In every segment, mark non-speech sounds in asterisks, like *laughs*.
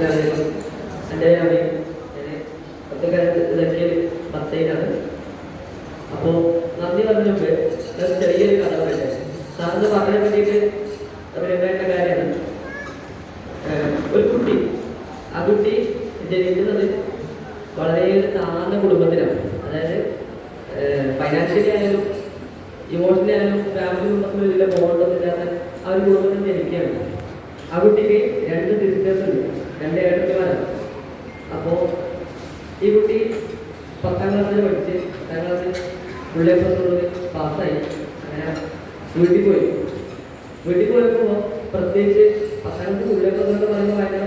എന്റെ പേര് അമീൻ. ഞാൻ പത്തുകാരൻ ലക്കിയിൽ പത്തയിലാണ്. അപ്പോ നന്ദി പറഞ്ഞ ഞാൻ ചെറിയൊരു പറയട്ടെ സാറിന് പറയാൻ വേണ്ടിയിട്ട് പറയുന്ന കാര്യമാണ് ഒരു കുട്ടി ആ കുട്ടി ജനിക്കുന്നത് വളരെ താഴ്ന്ന കുടുംബത്തിലാണ് അതായത് ഫൈനാൻഷ്യലി ആയാലും ഇമോഷണലി ആയാലും ഫാമിലി കുടുംബത്തിലും വലിയ ബോണ്ടൊന്നും ഇല്ലാത്ത ആ ഒരു കുടുംബത്തിൽ ജനിക്കുകയാണ് ആ കുട്ടിക്ക് രണ്ട് സിസ്റ്റേഴ്സ് ഉണ്ട് രണ്ട് ഏട്ടത്തിമാരാണ്. അപ്പോൾ ഈ കുട്ടി പത്താം ക്ലാസ്സിൽ പഠിച്ച് പത്താം ക്ലാസ്സിൽ എ പ്ലസ് പാസ്സായി അങ്ങനെ വീട്ടിൽ പോയി. വീട്ടിൽ പോയപ്പോൾ പ്രത്യേകിച്ച് പത്താം ക്ലാസ് എ പ്ലസ് കാര്യം പറയുമ്പോൾ ഭയങ്കര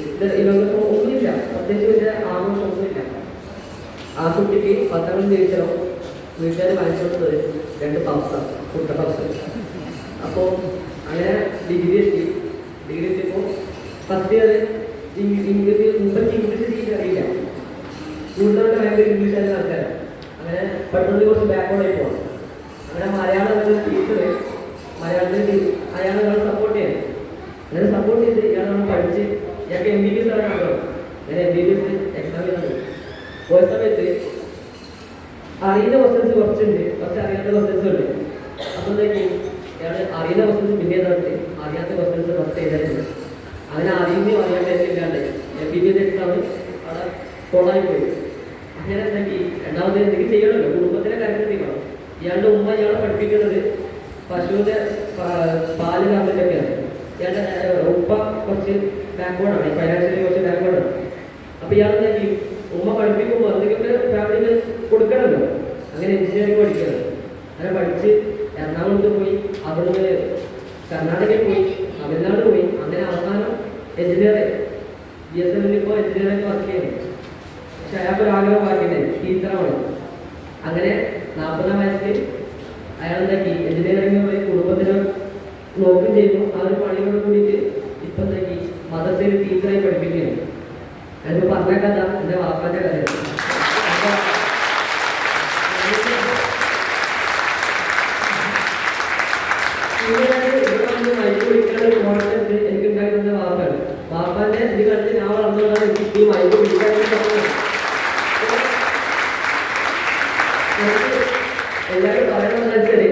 ഇത് ഈ ലോകത്ത് ഒന്നുമില്ല. പ്രത്യേകിച്ച് വലിയ ആഘോഷമൊന്നുമില്ല ആ കുട്ടിക്ക് പത്താം ക്ലാസ് ജയിച്ചോ വീട്ടുകാർ വായിച്ചോട്ട് പോയി രണ്ട് പപ്സാണ് കുട്ട പാസ് അപ്പോൾ അങ്ങനെ ഡിഗ്രി എത്തി. ഡിഗ്രി എത്തിയപ്പോൾ ഫസ്റ്റ് ഇയർ ഇംഗ്ലീഷ് മുമ്പ് ഇംഗ്ലീഷ് തീരെ അറിയില്ല. കൂടുതലായിട്ട് ഭയങ്കര ഇംഗ്ലീഷ് ആയിരുന്ന ആൾക്കാരാണ് അങ്ങനെ പെട്ടെന്ന് കുറച്ച് ബാക്കോട്ടായി പോകണം അങ്ങനെ മലയാളം എന്ന ടീച്ചർ മലയാളത്തിൽ അയാൾ നമ്മൾ സപ്പോർട്ട് ചെയ്യാൻ അങ്ങനെ സപ്പോർട്ട് ചെയ്ത് ഇയാൾ നമ്മൾ പഠിച്ച് ഇയാൾക്ക് എം ബി ബി എസ് ആണ് കണ്ടോ ഞാൻ M B B S exam ചെയ്തത് പോയ സമയത്ത് അറിയുന്ന ക്വസ്റ്റൻസ് കുറച്ചുണ്ട്. പക്ഷെ അറിയാത്ത ക്വസ്റ്റൻസ് ഉണ്ട്. അപ്പോൾ എന്താക്കി ഇയാൾ അറിയുന്ന ക്വസ്റ്റൻസ് പിന്നെ നടത്തി അറിയാത്ത ക്വസ്റ്റൻസ് ഫസ്റ്റ് ചെയ്തിട്ടുണ്ട് അങ്ങനെ അറിയുന്നതും അറിയാണ്ടില്ലാണ്ട് എം അത് അവിടെ കൊളായി പോയി അങ്ങനെ എന്തെങ്കിൽ രണ്ടാമത് എന്തെങ്കിലും ചെയ്യണമല്ലോ. കുടുംബത്തിലെ കാര്യത്തിൽ ചെയ്യണം. ഇയാളുടെ ഉമ്മ ഇയാളെ പഠിപ്പിക്കുന്നത് പശുവിന്റെ പാ- പാൽ കറന്നിട്ടൊക്കെയാണ് ഇയാളുടെ ഉപ്പ കുറച്ച് ബാക്ക്വേർഡാണ് ഫൈനാൻഷ്യലി കുറച്ച് ബാക്ക്വേർഡാണ് അപ്പോൾ ഇയാൾ എന്തെങ്കിൽ ഉമ്മ പഠിപ്പിക്കുമ്പോൾ എന്തെങ്കിലും ഫാമിലിയിൽ കൊടുക്കണമല്ലോ. അങ്ങനെ എഞ്ചിനീയറിംഗ് പഠിക്കണം. അങ്ങനെ പഠിച്ച് എറണാകുളത്ത് പോയി അവിടുന്ന് കർണാടകയിൽ പോയി തമിഴ്നാട് പോയി അങ്ങനെ അവസാനം എഞ്ചിനീയറിംഗ് ബി എസ് ഇപ്പോൾ എഞ്ചിനീയറിംഗ് വർക്ക് ചെയ്യുന്നു പക്ഷെ അയാൾക്ക് ഒരു ആഗ്രഹം ബാക്കിയുണ്ട് ടീച്ചറാണ് അങ്ങനെ നാൽപ്പതാം വയസ്സിൽ അയാൾ എന്താക്കി എഞ്ചിനീയറിംഗ് പോയി കുടുംബത്തിന് നോക്കും ചെയ്യുന്നു ആ ഒരു പണിയോട് കൂടിയിട്ട് ഇപ്പം എന്താക്കി? മദർസയിൽ ടീച്ചറായി പഠിപ്പിക്കുകയാണ്. ഞാനിപ്പോൾ പറഞ്ഞ കഥ എന്റെ വാപ്പാന്റെ കഥയാണ്. *laughs* എനിക്ക് ഉണ്ടായിരുന്ന വാപ്പാണ്. വാപ്പാന്റെ ഇത് കണ്ട് ഞാൻ വളർന്നതാണ് ഈ മൈക്ക് എനിക്ക് എല്ലാവരും പറയുന്നത് വെച്ചാൽ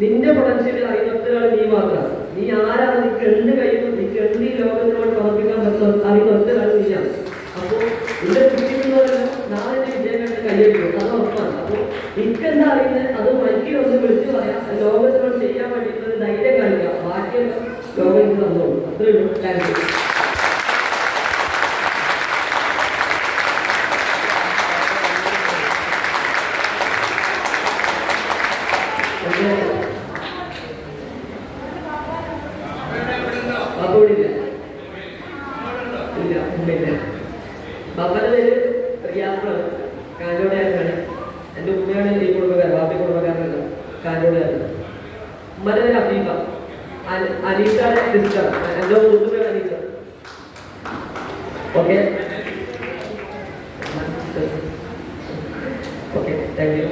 നിന്റെ പൊട്ടൻഷ്യൽ അറിയുന്ന ഒരാൾ നീ മാത്രമാണ് നീ ആരാണ് നിനക്ക് എന്ത് കഴിയുന്നു നിനക്ക് എന്ത് ഈ ലോകത്തിനോട് സമർപ്പിക്കാൻ പറ്റുന്ന അറിയുന്ന ഒറ്റൊരാൾ നീയാണ് അപ്പോ ഇവിടെ ചിന്തിക്കുന്നവരെല്ലാം നാളെ വിജയം കണ്ട് കൈയ്യടിക്കും അത് ഉറപ്പാണ് അപ്പോ നിനക്കെന്താ അറിയുന്നത് അത് മറ്റേ ഒന്ന് വിളിച്ചു പറയാം ലോകത്തിനോട് ചെയ്യാൻ വേണ്ടിയിട്ടുള്ള ധൈര്യം കാണിക്കാം ബാക്കിയെല്ലാം ലോകം തന്നോളൂ അത്രയുള്ളൂ താങ്ക് യു ഇല്ല ഇല്ല ഉമ്മയില്ല ബാപ്പാന്റെ പേര് റിയാസാണ് കാഞ്ഞോടെയാണ് എന്റെ ഉമ്മയാണ് ഈ കുടുംബക്കാരൻ ബാപ്പി കുടുംബക്കാരനല്ല. കാഞ്ഞോടെയാണ് ഉമ്മന്റെ പേര് അഫീഫ അനീഷാണ് സിസ്റ്റർ. എന്റെ കൂട്ടുപേര് Aneesha. Okay? Okay thank you.